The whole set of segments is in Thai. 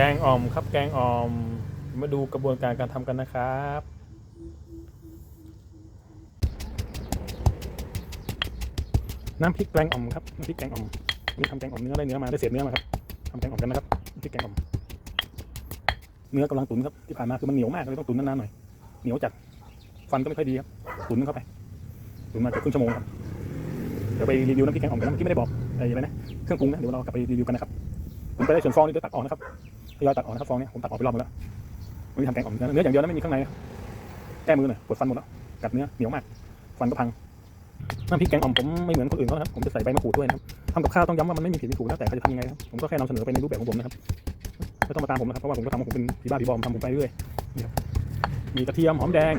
แกงอ่อมครับแกงอ่อม มาดูกระบวนการการทำกันนะครับ น้ำพริกแกงอ่อมครับน้ำพริกแกงอ่อมนี่ทำแกงอ่อมเนื้อได้เนื้อมาได้เศษเนื้อมาครับทำแกงอ่อมกันนะครับน้ำพริกแกงอ่อม เนื้อกำลังตุ๋นครับที่ผ่านมาคือมันเหนียวมากเลยต้องตุ๋นนานๆหน่อยเหนียวจัดฟันก็ไม่ค่อยดีครับตุ๋นเข้าไปตุ๋นมาเกือบครึ่งชั่วโมงครับเดี๋ยวไปรีวิวน้ำพริกแกงอ่อมกันนะเมื่อกี้ไม่ได้บอกอะไรนะเครื่องปรุงนะเดี๋ยวเรากลับไปรีวิวกันนะครับผมไปได้ส่วนฟองนี่จะตัดออกนะครับ ทยอยตัดออกนะครับฟองเนี่ยผมตัดออกไปรอบหมดแล้วไม่มีทำแกงอ่อมเนื้ออย่างเดียวนะไม่มีข้างในนะแก้มือหน่อยปวดฟันหมดแล้วกัดเนื้อเหนียวมากฟันก็พังน้ำพริกแกงอ่อมผมไม่เหมือนคนอื่นเขาครับผมจะใส่ใบมะกรูดด้วยนะครับทำกับข้าวต้องย้ำว่ามันไม่มีผิดมีถูกนะแต่ใครจะทำยังไงครับผมก็แค่นำเสนอไปในรูปแบบของผมนะครับไม่ต้องมาตามผมนะครับเพราะว่าผมก็ทำของผมเป็นผีบ้าผีบอมทำผมไปเรื่อยมีกระเทียมหอมแดง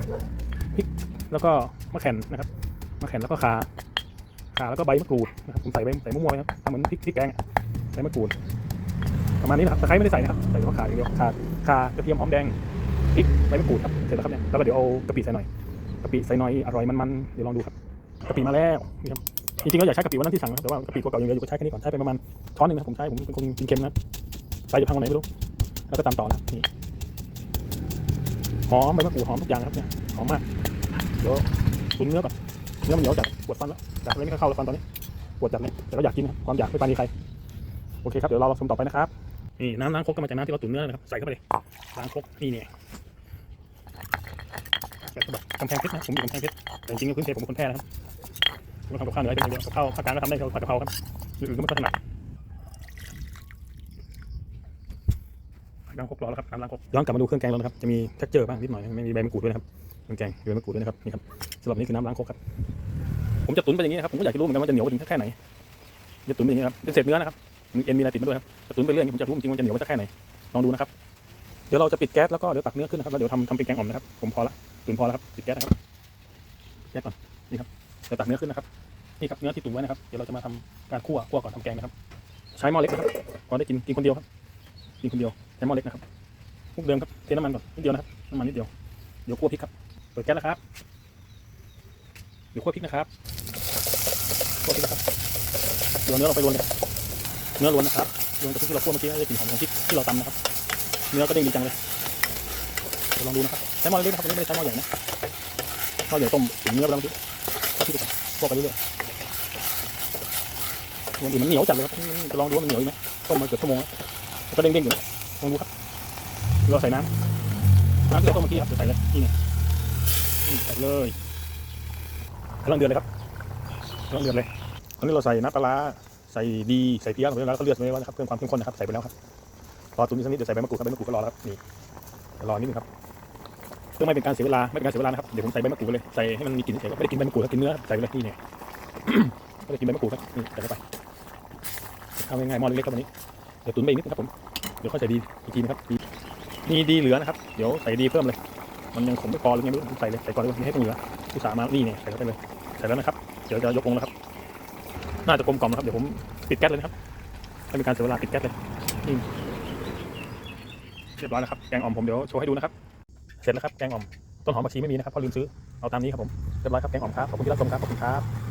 พริกแล้วก็มะแขนนะครับมะแขนแล้วก็ขาขาแล้วก็ใบมะกรูดนะครับผมใส่ใบใส่มั่วๆนะครับทำเหมือนพริกพริกแกงอะใบมะกรูด ประมาณนี้นะครับตะไคร้ไม่ได้ใส่นะครับใส่เฉพาะข่าอย่างเดียวข่าข่ากระเทียมหอมแดงพริกใบมะกรูดครับเสร็จแล้วครับเนี่ยแล้วก็เดี๋ยวเอากะปิใส่หน่อยกะปิใส่หน่อยอร่อยมันๆเดี๋ยวลองดูครับกะปิมาแล้วนี่ครับจริงๆเราอยากใช้กะปิวันนั้นที่สั่งนะแต่ว่ากะปิตัวเก่ายังเหลืออยู่ก็ใช้แค่นี้ก่อนใช้ไปประมาณช้อนหนึ่งนะครับผมใช้ผมเป็นคนกินเค็มนะใส่จะพังวันไหนไม่รู้แล้วก็ตามต่อนะนี่หอมใบมะกรูดหอมทุกอย่างครับเนี่ยหอมมากเดี๋ยวตุ๋นเนื้อก่อนเนื้อมันเหนียวจัดปวดฟันแล้วจากเลยไม่ค่อยเข้าแล้วฟันตอนนี้ปวดจัดเลยแต่ก็อยากกินนะความอยากไม่ปรานีใครโอเคครับเดี๋ยวเราลองชมต่อไปนะครับ นี่น้ำล้างครกก็มาจากน้ำที่เราตุ๋นเนื้อนะครับใส่เข้าไปเลยล้างครกนี่เนี่ยแบบฉบับกำแพงเพชรนะผมอยู่กำแพงเพชรแต่จริงๆพื้นเพผมเป็นคนแพร่นะครับผมทำกับข้าวเหนือเป็นเดียวกับข้าวภาคกลางก็ทำได้แค่ผัดกะเพราครับอื่นๆก็ไม่ค่อยถนัดล้างครกร้อแล้วครับน้ำล้างครกย้อนกลับมาดูเครื่องแกงเรานะครับจะมีแท็กเจอร์บ้างนิดหน่อยไม่มีใบมะกรูดด้วยนะครับเครื่องแกงมีใบมะกรูดด้วยนะครับนี่ครับสำหรับนี้คือน้ำล้างครกครับผมจะตุ๋นไปอย่างนี้นะครับผมก็อยากจะรู้เหมือนกันว่าจะเหนียวไปถึงแค่ไหนจะตุ๋นไปอย่างนี้ครับเป็นเศษเนื้อนะครับ เอ็นมีอะไรติดมาด้วยครับจะตุ๋นไปเรื่อยผมจะรู้จริงๆว่าจะเหนียวไปสักแค่ไหนลองดูนะครับ เดี๋ยวเราจะปิดแก๊สแล้วก็เดี๋ยวตักเนื้อขึ้นนะครับแล้วเดี๋ยวทำทำเป็นแกงอ่อมนะครับผมพอละตุ๋นพอแล้วครับปิดแก๊สนะครับแก๊สก่อนนี่ครับเดี๋ยวตักเนื้อขึ้นนะครับนี่ครับเนื้อที่ตุ๋นไว้นะครับเดี๋ยวเราจะมาทำการคั่วคั่วก่อนทำแกงนะครับ ใช้หม้อเล็กนะครับพอได้กินกินคนเดียวครับกินคนเดียวใช้หม้อเล็กนะครับพวกเดิมครับเทน้ำมันก่อนนิดเดียวนะครับน้ำมันนิดเดียวเดี๋ยวคั่วพริกครับเปิดแก๊สแล้วครับเดี๋ยวคั่วพริกนะครับคั่วพริกนะครับเดี๋ยวเนื้อเราไปรวนกัน เนื้อล้วนนะครับรวนกับพริกที่เราคั่วเมื่อกี้จะกลิ่นหอมของพริกที่เราตำนะครับ เนื้อก็เด้งดีจังเลยเดี๋ยวลองดูนะครับใช้หม้อเล็กๆนะครับไม่ได้ใช้หม้อใหญ่นะหม้อใหญ่ต้มถึงเนื้อไปแล้วเมื่อกี้คั่วพริกก่อนคั่วไปเรื่อยๆมันอื่นมันเหนียวจัดเลยครับจะลองดูว่ามันเหนียวไหมต้มมาเกือบชั่วโมงแล้วก็เด้งๆอยู่ลองดูครับเราใส่น้ำน้ำที่เราต้มเมื่อกี้ครับใส่เลยนี่ไงใส่เลยกำลังเดือดเลยครับกำลังเดือดเลยตอนนี้เราใส่น้ำปลาร้า ใส่ดีใส่เพี้ยลงไปแล้วก็เลือดไปแล้วนะครับเพิ่มความเข้มข้นนะครับใส่ไปแล้วครับรอตุ๋นอีกสักนิดเดี๋ยวใส่ใบมะกรูดครับใบมะกรูดก็รอแล้วครับนี่เดี๋ยวรอนิดนึงครับเพื่อไม่เป็นการเสียเวลาไม่เป็นการเสียเวลานะครับเดี๋ยวผมใส่ใบมะกรูดไปเลยใส่ให้มันมีกลิ่นเฉยๆไม่ได้กินใบมะกรูดครับกินเนื้อใส่ไปเลยนี่เนี่ยไม่ได้กินใบมะกรูดครับนี่ใส่เข้าไปทำง่ายๆหม้อเล็กๆครับวันนี้เดี๋ยวตุ๋นไปอีกนิดนึงครับผมเดี๋ยวค่อยใส่ดีอีกทีนะครับดีมีดีเหลือนะครับเดี๋ยวใส่ดีเพิ่มเลย มันยังขมไม่พอหรือไงไม่รู้ใส่เลยใส่ก่อนเลยไม่ให้ต้องเหลืออุตส่ามานี่เนี่ยใส่เข้าไปเลยใส่แล้วนะครับเดี๋ยวจะยกลงนะครับ น่าจะกลมกล่อมนะครับ เดี๋ยวผมปิดแก๊สเลยนะครับไม่เป็นการเสียเวลาปิดแก๊สเลยนี่เรียบร้อยแล้วครับแกงอ่อมผมเดี๋ยวโชว์ให้ดูนะครับ เสร็จแล้วครับแกงอ่อมต้นหอมผักชีไม่มีนะครับเพราะลืมซื้อเอาตามนี้ครับผมเรียบร้อยครับแกงอ่อมครับขอบคุณที่รับชมครับขอบคุณครับ